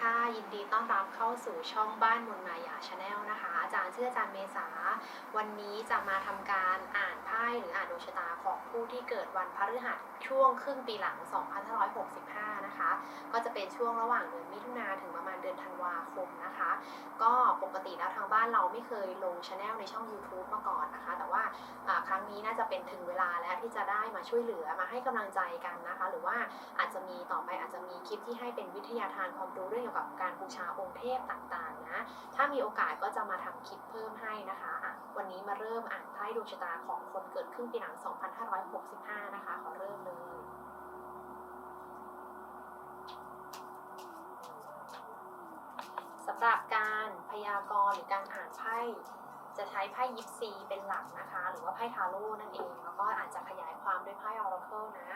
ค่ะ ยินดีต้อนรับเข้าสู่ช่องบ้านมนมายาชาแนลนะคะ อาจารย์ชื่ออาจารย์เมษา วันนี้จะมาทำการอ่านไพ่หรืออ่านดวงชะตาของผู้ที่เกิดวันพฤหัสช่วงครึ่งปีหลัง 2565 นะคะ ก็จะเป็นช่วงระหว่างเดือนมิถุนาถึงประมาณเดือนธันวาคมนะคะ ก็ปกติแล้วทางบ้านเราไม่เคยลงชาแนลในช่อง YouTube มาก่อนนะคะ แต่ว่าครั้งนี้น่าจะเป็นถึงเวลาแล้วที่จะได้มาช่วยเหลือมาให้กำลังใจกันนะคะ หรือว่าอาจจะมีต่อไปอาจจะมีคลิปที่ให้เป็นวิทยาทานความรู้เรื่องกี่ยวกับการบูชาองค์เทพต่างๆนะ ถ้ามีโอกาสก็จะมาทำคลิปเพิ่มให้นะคะอะวันนี้มาเริ่มอ่านไพ่ดวงชะตาของคนเกิดครึ่งปีหลัง 2565 นะคะ ขอเริ่มเลยสำหรับการพยากรณ์หรือการอ่านไพ่ จะใช้ไพ่ยิปซีเป็นหลักนะคะ หรือว่าไพ่ทาโร่นั่นเอง แล้วก็อาจจะขยายความด้วยไพ่ออราเคิลนะ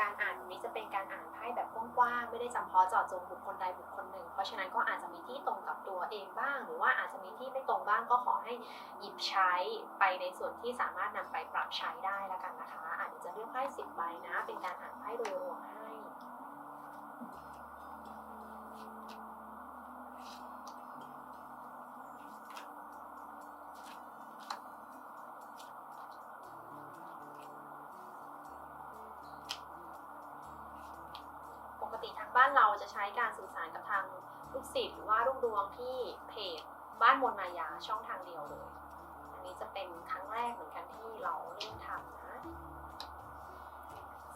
การอ่านนี้จะเป็นการอ่านไพ่แบบกว้างๆ ไม่ได้จำเพาะเจาะจงบุคคลใดบุคคลหนึ่ง เพราะฉะนั้นก็อาจจะมีที่ตรงกับตัวเองบ้าง หรือว่าอาจจะมีที่ไม่ตรงบ้างก็ขอให้หยิบใช้ไปในส่วนที่สามารถนำไปปรับใช้ได้แล้วกันนะคะ อาจจะเลือกไพ่สิบใบนะ เป็นการอ่านไพ่โดยรวมให้ บ้านเราจะใช้การสื่อสารกับทางลูกศิษย์หรือว่าลูกดวงที่เพจบ้านมนมายาช่องทางเดียวเลย อันนี้จะเป็นครั้งแรกเหมือนกันที่เราเริ่มทำนะ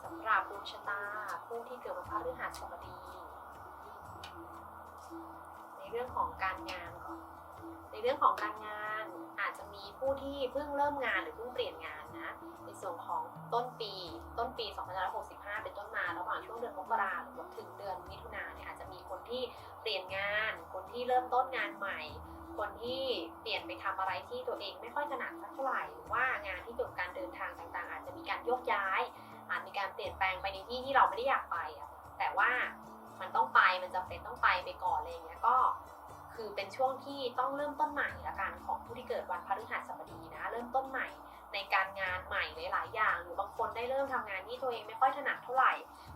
สำหรับดวงชะตาผู้ที่เกิดวันพฤหัสบดี ในเรื่องของการงานก่อน ในเรื่องของการงานอาจจะมีผู้ที่เพิ่งเริ่มงานหรือเพิ่งเปลี่ยนงานนะในส่วนของต้นปีต้นปี2565 เป็นต้นมาระหว่างช่วงเดือนมกราหรือถึงเดือนมิถุนาเนี่ยอาจจะมีคนที่เปลี่ยนงาน คนที่เริ่มต้นงานใหม่ คนที่เปลี่ยนไปทำอะไรที่ตัวเองไม่ค่อยถนัดสักเท่าไหร่หรือว่างานที่เกี่ยวกับการเดินทางต่างๆ อาจจะมีการโยกย้าย อาจมีการเปลี่ยนแปลงไปในที่ที่เราไม่ได้อยากไปแต่ว่ามันต้องไปมันจำเป็นต้องไปไปก่อนอะไรอย่างเงี้ยก็ คือเป็นช่วงที่ต้องเริ่มต้นใหม่ละกันของผู้ที่เกิดวันพฤหัสบดีนะเริ่มต้นใหม่ในการงานใหม่หลายๆอย่าง หรือบางคนได้เริ่มทำงานที่ตัวเองไม่ค่อยถนัดเท่าไหร่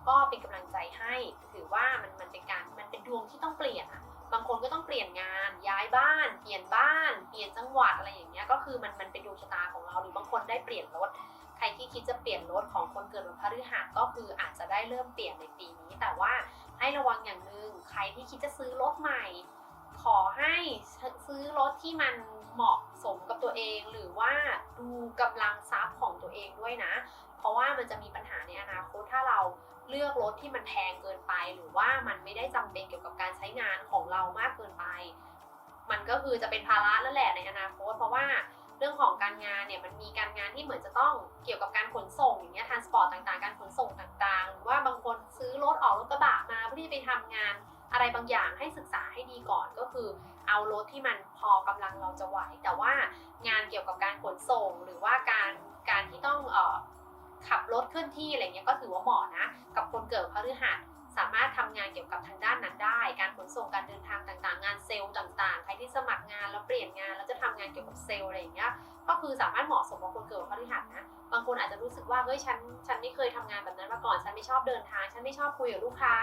ก็เป็นกำลังใจให้ถือว่ามันมันเป็นการมันเป็นดวงที่ต้องเปลี่ยนอะบางคนก็ต้องเปลี่ยนงานย้ายบ้าน เปลี่ยนบ้าน เปลี่ยนจังหวัดอะไรอย่างเงี้ยก็คือมันมันเป็นดวงชะตาของเราหรือบางคนได้เปลี่ยนรถใครที่คิดจะเปลี่ยนรถของคนเกิดวันพฤหัสก็คืออาจจะได้เริ่มเปลี่ยนในปีนี้ แต่ว่าให้ระวังอย่างหนึ่งใครที่คิดจะซื้อรถใหม่ ขอให้ซื้อรถที่มันเหมาะสมกับตัวเอง หรือว่าดูกำลังทรัพย์ของตัวเองด้วยนะ เพราะว่ามันจะมีปัญหาในอนาคตถ้าเราเลือกรถที่มันแพงเกินไป หรือว่ามันไม่ได้จำเป็นเกี่ยวกับการใช้งานของเรามากเกินไป มันก็คือจะเป็นภาระแล้วแหละในอนาคต เพราะว่าเรื่องของการงานเนี่ยมันมีการงานที่เหมือนจะต้องเกี่ยวกับการขนส่งอย่างเงี้ยทางสปอร์ตต่างๆ การขนส่งต่างๆ หรือว่าบางคนซื้อรถออกรถกระบะมาเพื่อที่จะไปทำงาน อะไรบางอย่างให้ศึกษาให้ดีก่อนก็คือเอารถที่มันพอกำลังเราจะไหว แต่ว่างานเกี่ยวกับการขนส่ง หรือว่าการการที่ต้องออขับรถเคลื่อนที่อะไรเงี้ยก็ถือว่าเหมาะนะ กับคนเกิดพฤหัสสามารถทำงานเกี่ยวกับทางด้านนั้นได้ การขนส่งการเดินทางต่างๆ งานเซลล์ต่างๆ ใครที่สมัครงานแล้วเปลี่ยนงานแล้วจะทำงานเกี่ยวกับเซลล์อะไรอย่างเงี้ย ก็คือสามารถเหมาะสมกับคนเกิดพฤหัสนะ บางคนอาจจะรู้สึกว่าเฮ้ยฉันฉันไม่เคยทำงานแบบนั้นมาก่อน ฉันไม่ชอบเดินทาง ฉันไม่ชอบคุยกับลูกค้า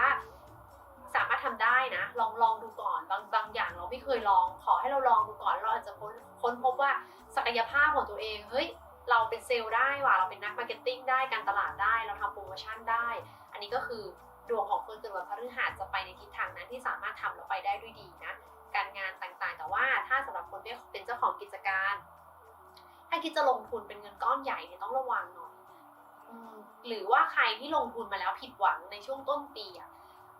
สามารถทำได้นะ ลองลองดูก่อนบางบางอย่างเราไม่เคยลอง ขอให้เราลองดูก่อนเราอาจจะค้นค้นพบว่าศักยภาพของตัวเองเฮ้ยเราเป็นเซลล์ได้ว่ะเราเป็นนักมาร์เก็ตติ้งได้การตลาดได้ เราทำโปรโมชั่นได้ อันนี้ก็คือดวงของคนเกิดวันพฤหัสจะไปในทิศทางนั้นที่สามารถทำแล้วไปได้ด้วยดีนะ การงานต่างๆ แต่ว่าถ้าสำหรับคนที่เป็นเจ้าของกิจการ ถ้าคิดจะลงทุนเป็นเงินก้อนใหญ่เนี่ยต้องระวังหน่อยหรือว่าใครที่ลงทุนมาแล้วผิดหวังในช่วงต้นปีอะ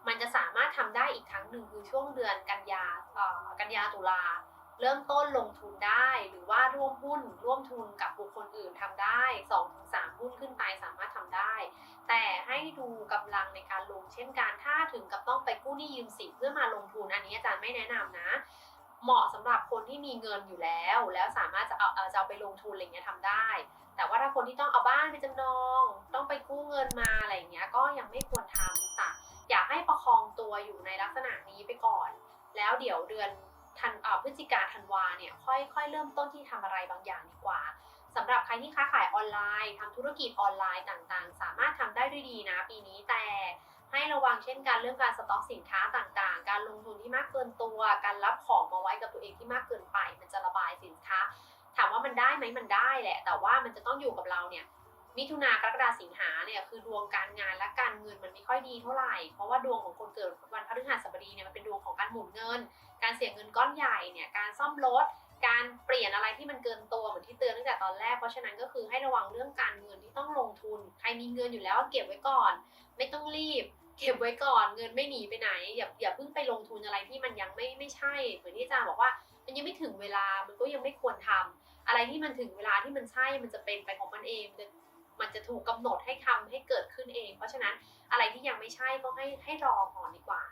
มันจะสามารถทำได้อีกครั้งหนึ่งคือช่วงเดือนกันยาเอ่อกันยาตุลาเริ่มต้นลงทุนได้ หรือว่าร่วมหุ้นร่วมทุนกับบุคคลอื่นทำได้2อถึงสหุ้นขึ้นไปสามารถทำได้ แต่ให้ดูกำลังในการลงเช่นการถ้าถึงกับต้องไปกู้หนี้ยืมสินเพื่อมาลงทุนอันนี้อาจารย์ไม่แนะนำนะ เหมาะสำหรับคนที่มีเงินอยู่แล้ว แล้วสามารถจะเอาเอาจะเอาไปลงทุนอะไรเงี้ยทำได้ แต่ว่าถ้าคนที่ต้องเอาบ้านไปจำนอง ต้องไปกู้เงินมาอะไรอย่างเงี้ยก็ยังไม่ควรทำค่ะากให้ประคองตัวอยู่ในลักษณะนี้ไปก่อน แล้วเดี๋ยวเดือนธันเอ่อพฤศจิกาธันวาเนี่ยค่อยค่อยเริ่มต้นที่ทำอะไรบางอย่างดีกว่าสำหรับใครที่ค้าขายออนไลน์ทำธุรกิจออนไลน์ต่างๆ สามารถทำได้ด้วยดีนะ ปีนี้แต่ให้ระวังเช่นกันเรื่องการสต็อกสินค้าต่างๆ การลงทุนที่มากเกินตัว การรับของมาไว้กับตัวเองที่มากเกินไป มันจะระบายสินค้า ถามว่ามันได้ไหมมันได้แหละ แต่ว่ามันจะต้องอยู่กับเราเนี่ย มิถุนากรกฎาสิงหาเนี่ยคือดวงการงานและการเงินมันไม่ค่อยดีเท่าไหร่ เพราะว่าดวงของคนเกิดวันพฤหัสบดีเนี่ยมันเป็นดวงของการหมุนเงิน การเสียเงินก้อนใหญ่เนี่ยการซ่อมรถการเปลี่ยนอะไรที่มันเกินตัวเหมือนที่เตือนตั้งแต่ตอนแรก เพราะฉะนั้นก็คือให้ระวังเรื่องการเงินที่ต้องลงทุน ใครมีเงินอยู่แล้วเก็บไว้ก่อน ไม่ต้องรีบ เก็บไว้ก่อนเงินไม่หนีไปไหน อย่าอย่าเพิ่งไปลงทุนอะไรที่มันยังไม่ไม่ใช่ เหมือนที่อาจารย์บอกว่า มันยังไม่ถึงเวลามันก็ยังไม่ควรทำอะไรที่มันถึงเวลาที่มันใช่มันจะเป็นไปของมันเอง มันจะถูกกำหนดให้ทำให้เกิดขึ้นเอง เพราะฉะนั้นอะไรที่ยังไม่ใช่ก็ให้ให้รอก่อนดีกว่า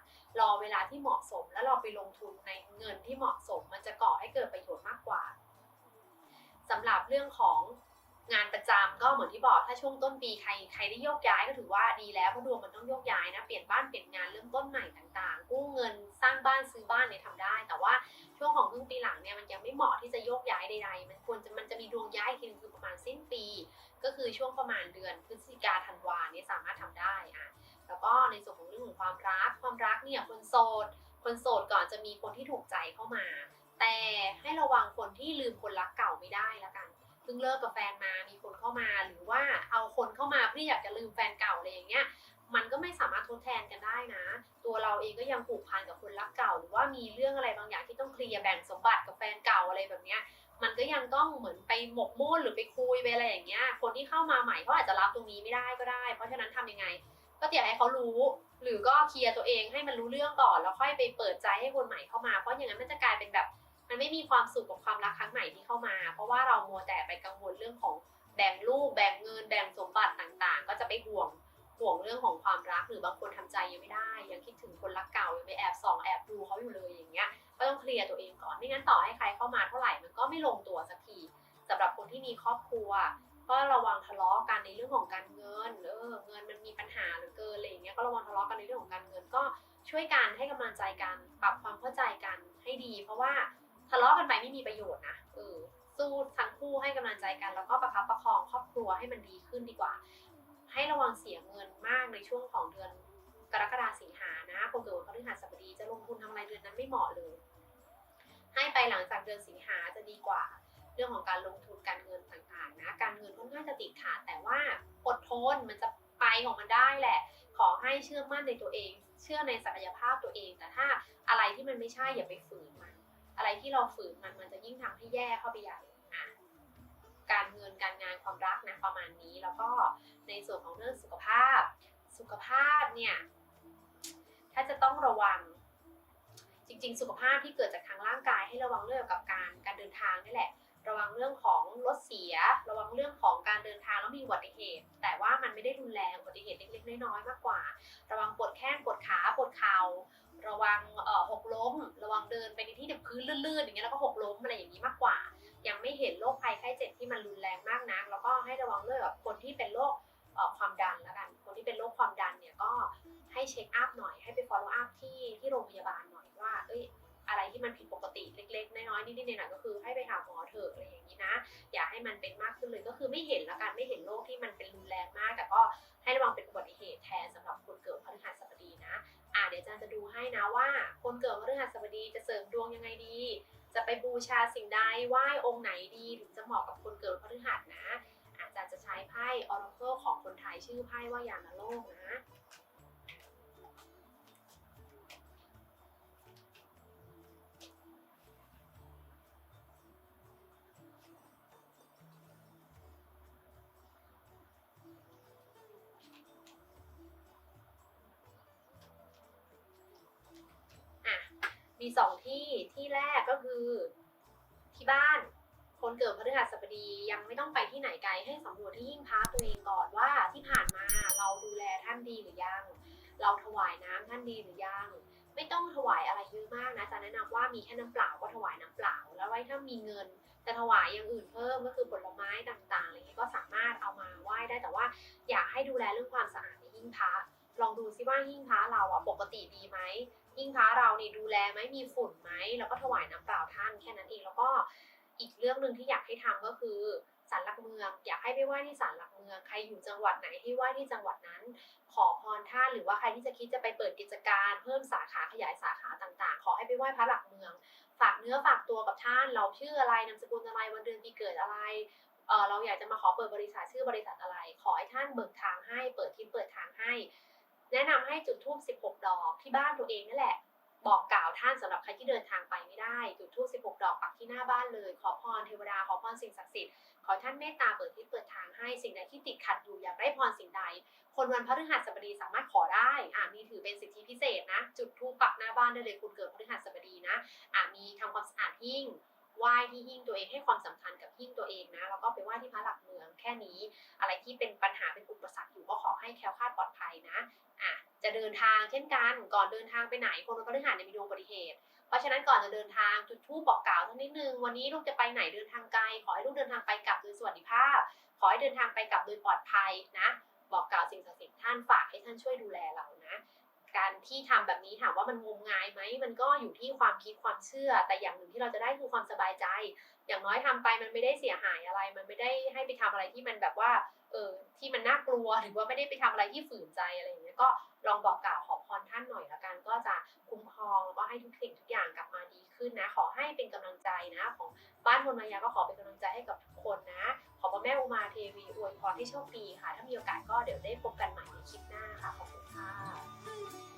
รอเวลาที่เหมาะสมแล้วเราไปลงทุนในเงินที่เหมาะสม มันจะก่อให้เกิดประโยชน์มากกว่าสำหรับเรื่องของงานประจำก็เหมือนที่บอกถ้าช่วงต้นปีใครใครได้โยกย้ายก็ถือว่าดีแล้วเพราะดวงมันต้องโยกย้ายนะเปลี่ยนบ้านเปลี่ยนงานเริ่มต้นใหม่ต่างๆ กู้เงินสร้างบ้านซื้อบ้านเนี่ยทำได้ แต่ว่าช่วงของครึ่งปีหลังเนี่ยมันยังไม่เหมาะที่จะโยกย้ายใดๆมันควรจะมันจะมีดวงย้ายอีกทีนึงคือประมาณสิ้นปี ก็คือช่วงประมาณเดือนพฤศจิกาธันวาเนี่ยสามารถทำได้อะแล้วก็ในส่วนของเรื่องของความรัก ความรักเนี่ยคนโสด คนโสดก่อนจะมีคนที่ถูกใจเข้ามา แต่ให้ระวังคนที่ลืมคนรักเก่าไม่ได้ละกันเพิ่งเลิกกับแฟนมามีคนเข้ามาหรือว่าเอาคนเข้ามาเพื่ออยากจะลืมแฟนเก่าอะไรอย่างเงี้ยมันก็ไม่สามารถทดแทนกันได้นะ ตัวเราเองก็ยังผูกพันกับคนรักเก่า หรือว่ามีเรื่องอะไรบางอย่างที่ต้องเคลียร์แบ่งสมบัติกับแฟนเก่าอะไรแบบเนี้ย มันก็ยังต้องเหมือนไปหมกมุ่นหรือไปคุยไปอะไรอย่างเงี้ย คนที่เข้ามาใหม่เขาอาจจะรับตรงนี้ไม่ได้ก็ได้ เพราะฉะนั้นทำยังไง ก็อยากให้เขารู้ หรือก็เคลียร์ตัวเองให้มันรู้เรื่องก่อน แล้วค่อยไปเปิดใจให้คนใหม่เข้ามา เพราะอย่างนั้นมันจะกลายเป็นแบบ มันไม่มีความสุขกับความรักครั้งใหม่ที่เข้ามา เพราะว่าเรามัวแต่ไปกังว ในเรื่องของการเงินก็ช่วยกันให้กำลังใจกันปรับความเข้าใจกันให้ดี เพราะว่าทะเลาะกันไปไม่มีประโยชน์นะเออสู้ทั้งคู่ให้กำลังใจกัน แล้วก็ประคับประคองครอบครัวให้มันดีขึ้นดีกว่า ให้ระวังเสียเงินมากในช่วงของเดือนกรกฎาสิงหานะคนเกิดวันพฤหัสบดีจะลงทุนทำอะไรเดือนนั้นไม่เหมาะเลย ให้ไปหลังจากเดือนสิงหาจะดีกว่า เรื่องของการลงทุนการเงินต่างๆนะ การเงินค่อนข้างจะติดขัดแต่ว่าอดทนมันจะไปของมันได้แหละ อให้เชื่อมั่นในตัวเอง เชื่อในศักยภาพตัวเอง แต่ถ้าอะไรที่มันไม่ใช่อย่าไปฝืนมัน อะไรที่เราฝืนมันมันจะยิ่งทำให้แย่เข้าไปใหญ่อะการเงินการงานความรักนะประมาณนี้แล้วก็ในส่วนของเรื่องสุขภาพ สุขภาพเนี่ยถ้าจะต้องระวัง จริง ๆ สุขภาพที่เกิดจากทางร่างกายให้ระวังเรื่องเกี่ยวกับการการเดินทางนี่แหละ ระวังเรื่องของรถเสีย ระวังเรื่องของการเดินทางแล้วมีอุบัติเหตุ แต่ว่ามันไม่ได้รุนแรงอุบัติเหตุเล็กๆน้อยๆมากกว่า ระวังปวดแข้งปวดขาปวดเข่าระวังหกล้ม ระวังเดินไปในที่แบบพื้นลื่นๆอย่างเงี้ยแล้วก็หกล้มอะไรอย่างนี้มากกว่า ให้นะว่า คนเกิดพฤหัสบดีจะเสริมดวงยังไงดี จะไปบูชาสิ่งใดไหว้องค์ไหนดีถึงจะเหมาะกับคนเกิดพฤหัสนะ อาจารย์จะใช้ไพ่ออร์โคของคนไทยชื่อไพ่ว่ายานโลกนะ มีสองที่ที่แรกก็คือที่บ้าน คนเกิดพฤหัสบดียังไม่ต้องไปที่ไหนไกลให้สำรวจที่ยิ่งพระตัวเองก่อนว่าที่ผ่านมาเราดูแลท่านดีหรือยัง เราถวายน้ำท่านดีหรือยัง ไม่ต้องถวายอะไรเยอะมากนะจะแนะนำว่ามีแค่น้ำเปล่าก็ถวายน้ำเปล่า แล้วไว้ถ้ามีเงินจะถวายอย่างอื่นเพิ่มก็คือผลไม้ต่างๆอะไรเงี้ยก็สามารถเอามาไหว้ได้แต่ว่าอยากให้ดูแลเรื่องความสะอาดในหิ้งพระลองดูซิว่าหิ้งพระเราอะปกติดีไหม ยิ่งพระเรานี่ดูแลไหมมีฝุ่นไหมแล้วก็ถวายน้ำเปล่าท่านแค่นั้นเองแล้วก็อีกเรื่องหนึ่งที่อยากให้ทำก็คือศาลหลักเมือง อยากให้ไปไหว้ที่ศาลหลักเมือง ใครอยู่จังหวัดไหนให้ไหว้ที่จังหวัดนั้น ขอพรท่านหรือว่าใครที่จะคิดจะไปเปิดกิจการ เพิ่มสาขาขยายสาขาต่างๆ ขอให้ไปไหว้พระหลักเมือง ฝากเนื้อฝากตัวกับท่าน เราชื่ออะไรนามสกุลอะไรวันเดือนปีเกิดอะไรเออเราอยากจะมาขอเปิดบริษัทชื่อบริษัทอะไร ขอให้ท่านเบิกทางให้ เปิดทิศเปิดทางให้ แนะนำให้จุดธูป16 ดอกที่บ้านตัวเองนั่นแหละ บอกกล่าวท่านสำหรับใครที่เดินทางไปไม่ได้ จุดธูป16 ดอกปักที่หน้าบ้านเลย ขอพรเทวดาขอพรสิ่งศักดิ์สิทธิ์ขอท่านเมตตาเปิดทิศเปิดทางให้สิ่งใดที่ติดขัดอยู่อยากได้พรสิ่งใด คนวันพฤหัสบดีสามารถขอได้อ่ามีถือเป็นสิทธิพิเศษนะ จุดธูปปักหน้าบ้านได้เลยคุณเกิดพฤหัสบดีนะอ่ามีทำความสะอาดหิ้ง ไหว้ที่หิ้งตัวเองให้ความสำคัญกับหิ้งตัวเองนะแล้วก็ไปไหว้ที่พระหลักเมืองแค่นี้ อะไรที่เป็นปัญหาเป็นอุปสรรคอยู่ก็ขอให้แคล้วคลาดปลอดภัยนะอะจะเดินทางเช่นกันก่อนเดินทางไปไหนคนวันพฤหัสเนี่ยมีดวงอุบัติเหตุเพราะฉะนั้นก่อนจะเดินทางจุดธูปบอกกล่าวท่านนิดนึงวันนี้ลูกจะไปไหนเดินทางไกล ขอให้ลูกเดินทางไปกลับโดยสวัสดิภาพ ขอให้เดินทางไปกลับโดยปลอดภัยนะ บอกกล่าวสิ่งศักดิ์สิทธิ์ท่านฝากให้ท่านช่วยดูแลเรา การที่ทำแบบนี้ถามว่ามันงมงายไหมมันก็อยู่ที่ความคิดความเชื่อ แต่อย่างหนึ่งที่เราจะได้คือความสบายใจ อย่างน้อยทำไปมันไม่ได้เสียหายอะไร มันไม่ได้ให้ไปทำอะไรที่มันแบบว่าเออที่มันน่ากลัวหรือว่าไม่ได้ไปทำอะไรที่ฝืนใจอะไรอย่างเงี้ยก็ลองบอกกล่าวขอพรท่านหน่อยละกันก็จะคุ้มครองแล้วก็ให้ทุกสิ่งทุกอย่างกลับมาดีขึ้นนะ ขอให้เป็นกำลังใจนะ ของบ้านพลมายาก็ขอเป็นกำลังใจให้กับทุกคนนะ ขอพระแม่อุมาเทวีอวยพรให้โชคดีค่ะ ถ้ามีโอกาสก็เดี๋ยวได้พบกันใหม่ในคลิปหน้าค่ะขอบคุณค่ะ Thank you.